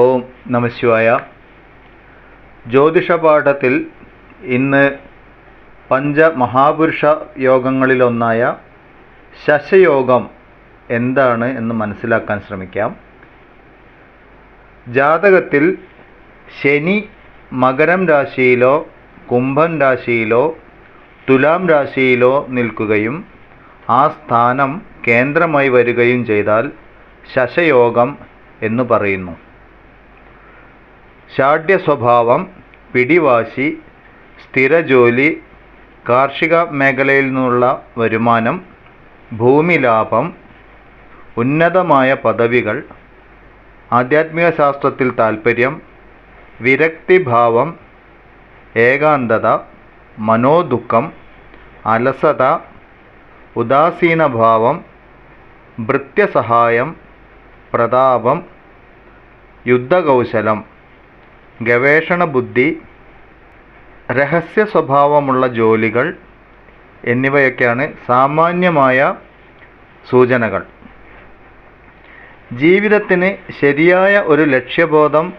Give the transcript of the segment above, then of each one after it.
ഓം നമശിവായ ജ്യോതിഷ പാഠത്തിൽ ഇന്ന് പഞ്ചമഹാപുരുഷ യോഗങ്ങളിലൊന്നായ ശശയോഗം എന്താണ് എന്ന് മനസ്സിലാക്കാൻ ശ്രമിക്കാം. ജാതകത്തിൽ ശനി മകരം രാശിയിലോ കുംഭം രാശിയിലോ തുലാം രാശിയിലോ നിൽക്കുകയും ആ സ്ഥാനം കേന്ദ്രമായി വരികയും ചെയ്താൽ ശശയോഗം എന്ന് പറയുന്നു. ഷാഢ്യ സ്വഭാവം പിടിവാശി സ്ഥിരജോലി കാർഷിക മേഖലയിൽ നിന്നുള്ള വരുമാനം ഭൂമി ലാഭം ഉന്നതമായ പദവികൾ ആധ്യാത്മിക ശാസ്ത്രത്തിൽ താൽപ്പര്യം വിരക്തിഭാവം ഏകാന്തത മനോദുഃഖം അലസത ഉദാസീനഭാവം ഭൃത്യസഹായം പ്രതാപം യുദ്ധകൗശലം. ഗവേഷണ ബുദ്ധി രഹസ്യ സ്വഭാവമുള്ള ജോലികൾ എന്നിവയൊക്കെയാണ് സാമാന്യമായ സൂചനകൾ. ജീവിതത്തിന് ശരിയായ ഒരു ലക്ഷ്യബോധം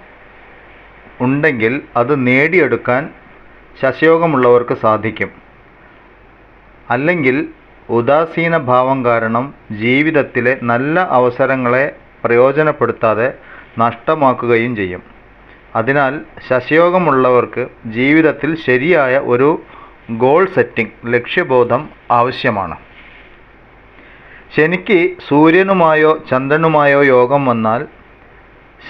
ഉണ്ടെങ്കിൽ അത് നേടിയെടുക്കാൻ ശശയോഗമുള്ളവർക്ക് സാധിക്കും. അല്ലെങ്കിൽ ഉദാസീന ഭാവം കാരണം ജീവിതത്തിലെ നല്ല അവസരങ്ങളെ പ്രയോജനപ്പെടുത്താതെ നഷ്ടമാക്കുകയും ചെയ്യും. അതിനാൽ ശശയോഗമുള്ളവർക്ക് ജീവിതത്തിൽ ശരിയായ ഒരു ഗോൾ സെറ്റിംഗ് ലക്ഷ്യബോധം ആവശ്യമാണ്. ശനിക്ക് സൂര്യനുമായോ ചന്ദ്രനുമായോ യോഗം വന്നാൽ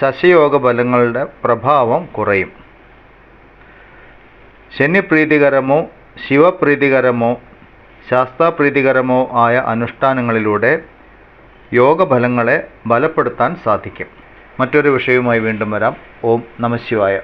ശശയോഗ ബലങ്ങളുടെ പ്രഭാവം കുറയും. ശനിപ്രീതികരമോ ശിവപ്രീതികരമോ ശാസ്താപ്രീതികരമോ ആയ അനുഷ്ഠാനങ്ങളിലൂടെ യോഗഫലങ്ങളെ ബലപ്പെടുത്താൻ സാധിക്കും. മറ്റൊരു വിഷയവുമായി വീണ്ടും വരാം. ഓം നമശിവായ